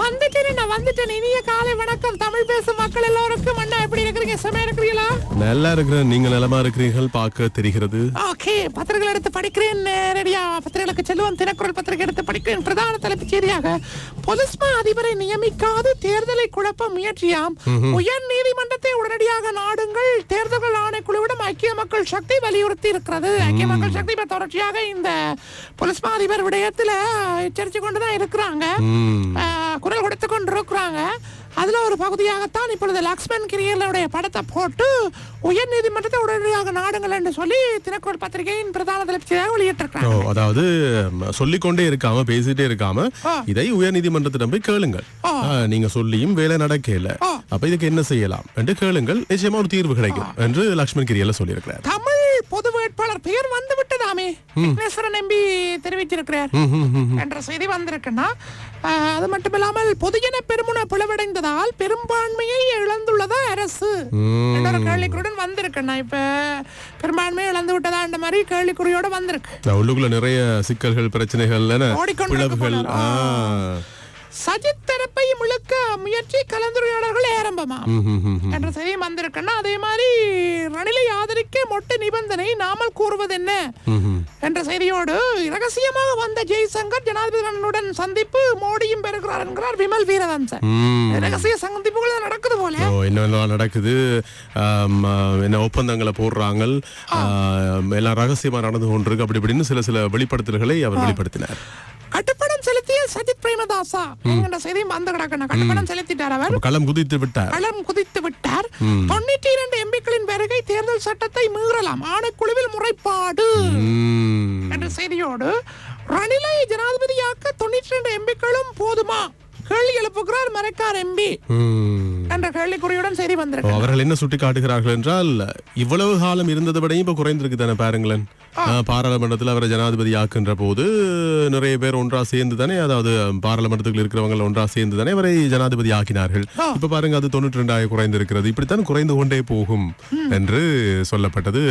வந்துட்டேன் நான் வந்துட்டேன். இனிய காலை வணக்கம். தமிழ் பேசும் மக்கள் எல்லோருக்கும். அண்ணா எப்படி இருக்கிறீங்க? செமையா இருக்கிறீங்களா? நல்லா இருக்கிற நீங்க நலமா இருக்கிறீர்கள்? பார்க்க தெரிகிறது. ஓகே பத்திரிகைகள் எடுத்து படிக்கிறேன் நேரடியா. பத்திரிகைகளுக்கு செல்லுவோம் தினக்குரல் பத்திரிகை எடுத்து படிக்கிறேன். பிரதான தலைப்புச் செய்தியாக பொலிஸ்மா அதிபரை நியமிக்காது தேர்தலை குழப்ப முயற்சியாம். உயர் நீதிமன்றத்தை உடனடியாக நாடுங்கள். தேர்தல்கள் ஆணைக்குழுவிடம் ஐக்கிய மக்கள் சக்தி வலியுறுத்தி இருக்கிறது. ஐக்கிய மக்கள் சக்தி தொடர்ச்சியாக இந்த பொலிஸ்மா அதிபர் விடயத்துல எச்சரித்து கொண்டுதான் இருக்கிறாங்க. குரல் கொடுத்து கொண்டு இருக்கிறாங்க அதுல ஒரு பகுதியாகத்தான் இப்பொழுது லக்ஷ்மண் கிரியலுடைய படத்தை போட்டு உயர் நீதிமன்றத்தை உடனடியாக நாடுங்கள் என்று சொல்லி தினக்குரல் பத்திரிகையின் பிரதான தலைப்பியாக ஓ, வெளியிட்டிருக்கிறாங்க அதாவது சொல்லிக்கொண்டே இருக்காம பேசிட்டே இருக்காம. இதை உயர் நீதிமன்றத்திடம் போய் கேளுங்கள். நீங்க சொல்லியும் வேலை நடக்கல. அப்ப இதுக்கு என்ன செய்யலாம்? என்று கேளுங்கள். நிச்சயமா ஒரு தீர்வு கிடைக்கும் என்று லக்ஷ்மண் கிரியல சொல்லியிருக்கிறார். தமிழ் வேட்பாளர் பெயர் வந்து விட்டதாமே விக்னேஸ்வரன் எம்பி தெரிவிச்சிருக்கிறார். என்ற செய்தி வந்திருக்குன்னா அது மட்டுமில்லாமல் பொதுஜன பெருமுன பிளவடைந்ததால் பெரும்பான்மையை இழந்துள்ளதா அரசு? என்ற ஒரு கேள்விக்குறியுடன் வந்திருக்குண்ணா இப்ப பெரும்பான்மையை இழந்து விட்டதா என்ற மாதிரி கேள்விக்குறியோட வந்திருக்கு. உள்ளுக்குள்ள நிறைய சிக்கல்கள் பிரச்சனைகள்? ஆ. சஜித் முயற்சி கலந்துரையாடல்கள் ஆரம்பமா. என்ற செய்தியும் வந்திருக்குன்னா அதே மாதிரி ரணிலை ஆதரிக்க மொட்டை நிபந்தனை நாமல் கூறுவது என்ன. என்ற செய்தியோடு ரகசியமாக வந்த ஜெய்சங்கர் ஜனாதிபதியுடன் சந்திப்பு மோடியும் பெறுகிறார் என்கிறார் விமல் வீரவன்சன். ரகசிய சந்திப்புகள் நடக்குது போல. என்னெல்லாம் நடக்குது. என்ன ஒப்பந்தங்களை போடுறாங்க எல்லாம் ரகசியமா நடந்து கொண்டிருக்கு. அப்படி இப்படின்னு சில சில வெளிப்படுத்தல்களை அவர் வெளிப்படுத்தினார். கட்டுப்படம் செலுத்திய சஜித் பிரேமதாசா என்கிற செய்தியும் வந்து கிடக்கணும் கட்டுப்படம் செலுத்திட்டார் அவர். களம் குதித்து விட்டார். களம் குதித்து விட்டார். தொண்ணூற்றி இரண்டு எம்பிக்களின் வருகை தேர்தல் சட்டத்தை மீறலாம். ஆணைக்குழுவில் முறைப்பாடு. என்ற செய்தியோடு ரணிலை ஜனாதிபதியாக்க தொண்ணூற்றி ரெண்டு எம்பிக்களும் போதுமா? கேள்வி எழுப்புகிறார் மரக்கார் எம்பி. என்ற கேள்விக்குறியுடன் ஓ, வந்திருக்கு. அவர்கள் என்ன சுட்டி காட்டுகிறார்கள் என்றால் இவ்வளவு காலம் இருந்ததை விடையும் இப்ப குறைந்திருக்கு தானே பாருங்களேன். பாராளுமன்றத்தில் அவரை ஜனாதிபதி ஆக்குன்ற போது நிறைய பேர் ஒன்றா சேர்ந்து தானே அதாவது பாராளுமன்றத்துக்குள்ள இருக்கிறவங்க ஒன்றா சேர்ந்து தானே அவரை ஜனாதிபதி ஆக்கினார்கள். இப்ப பாருங்க அது தொண்ணூற்றி ரெண்டாயிரம் குறைந்து இருக்கிறது இப்படித்தான் குறைந்து கொண்டே போகும் என்று சொல்லப்பட்டது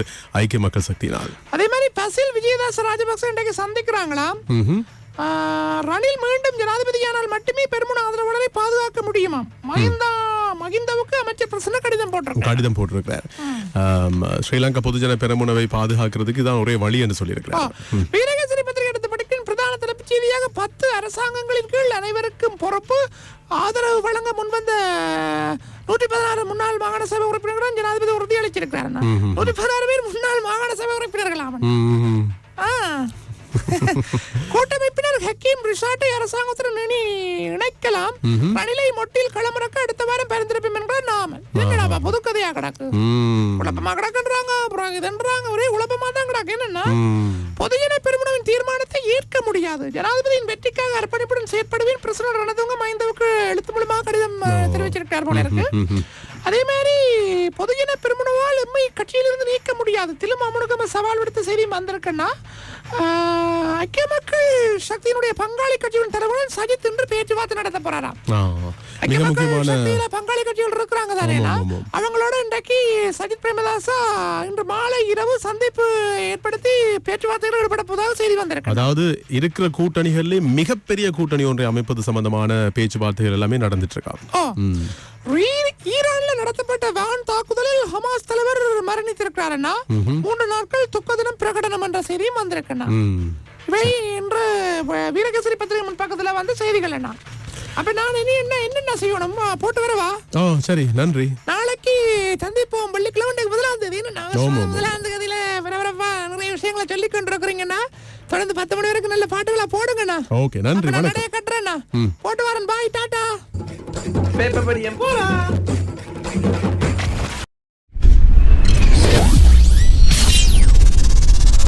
ஐக்கிய மக்கள் சக்தியினால் அதே மாதிரி பசில் விஜயதாச ராஜபக்ச இன்றைக்கு சந்திக்கிறாங்களாம். ரணில் மீண்டும் ஜனாதிபதியானால் மட்டுமே பெருமுன ஆதரவாளரை பாதுகாக்க முடியுமாம்? மஹிந்தா மஹிந்தவுக்கு அமைச்சர் பிரசன்ன கடிதம் போட்டிருக்காங்க கடிதம் போட்டிருக்கிறார். ஸ்ரீலங்கா பொதுஜன பெரமுனவை பாதுகாக்கிறதுக்கு இதான் ஒரே வழி என்று சொல்லியிருக்கிறார். வீரகேசரி பத்திரிகை எடுத்து படிக்கும் பிரதான தலைப்புச் செய்தியாக பத்து அரசாங்கங்களின் கீழ் அனைவருக்கும் பொறுப்பு ஆதரவு வழங்க முன்வந்த நூற்றி பதினாறு முன்னாள் மாகாண சபை உறுப்பினர்களும் ஜனாதிபதி உறுதியளிச்சிருக்கிறார் நூற்றி பதினாறு பேர் முன்னாள் மாகாண சபை உறுப்பினர்களாம் ம்ஹும். ஆ. கூட்டமைப்பினர் ஹக்கீம் ரிசார்ட்டை அரசாங்கத்துடன் இணைக்கலாம். ரணிலை மொட்டில் களமிறக்க அடுத்த வாரம் பரிந்துரைப்போம் என்கிறார் நாமல் என்னடா புதுக்கதையா கிடக்கு. குழப்பமா கிடக்குன்றாங்க அப்புறம் இதுன்றாங்க ஒரே குழப்பமா தான் கிடக்கு. என்னன்னா. பொதுஜன பெருமனவின் தீர்மானத்தை ஏற்க முடியாது. ஜனாதிபதியின் வெற்றிக்காக அர்ப்பணிப்புடன் செயற்படுவேன் பிரசிடன்ட் ரணதுங்க மைந்தவுக்கு எழுத்து மூலமாக கடிதம் தெரிவிச்சிருக்கார் போல இருக்கு. அதே மாதிரி பொதுஜன பெருமனவால் எம்மை கட்சியிலிருந்து நீக்க முடியாது. திலும் அமுனுக்கு சவால் விடுத்த செய்தி வந்திருக்குன்னா ஐக்கிய மக்கள் சக்தியினுடைய பங்காளி கட்சியின் தலைவருடன் சஜித் இன்று பேச்சுவார்த்தை நடத்த போறாராம். மிக முக்கியமான பங்காளி கட்சிகள் இருக்கிறாங்க தானே. அவங்களோட இன்றைக்கு சஜித் பிரேமதாசா இன்று மாலை இரவு சந்திப்பு ஏற்படுத்தி பேச்சுவார்த்தையில் ஈடுபட போவதாக செய்தி வந்திருக்கு. அதாவது இருக்கிற கூட்டணிகளிலே மிகப்பெரிய கூட்டணி ஒன்றை அமைப்பது சம்பந்தமான பேச்சுவார்த்தைகள் எல்லாமே நடந்துட்டு இருக்காங்க ஈரான்ல நடத்தப்பட்ட வான் தாக்குதலில் ஹமாஸ் தலைவர் மரணித்திருக்கிறாருன்னா மூன்று நாட்கள் செய்தியும் வந்திருக்குண்ணா. இவை இன்று வீரகேசரி பத்திரிகை முன் பக்கத்துல வந்து செய்திகள் என்ன அப்ப நான் இனி என்ன என்னென்ன செய்யணும்? போட்டு வரவா? ஓ சரி நன்றி. நாளைக்கு சந்திப்போம். வெள்ளிக்கிழமை இன்னைக்கு முதலாம் தேதி. முதலாம் தேதியில பரபரப்பா நிறைய விஷயங்களை சொல்லி கொண்டிருக்கிறீங்கண்ணா. தொடர்ந்து பத்து மணி வரைக்கும் நல்ல பாட்டுகளை போடுங்கண்ணா. ஓகே நன்றி நடைய கட்டுறேண்ணா. போட்டு வரேன். பாய் டாட்டா பேப்பர் படியம். போலாம்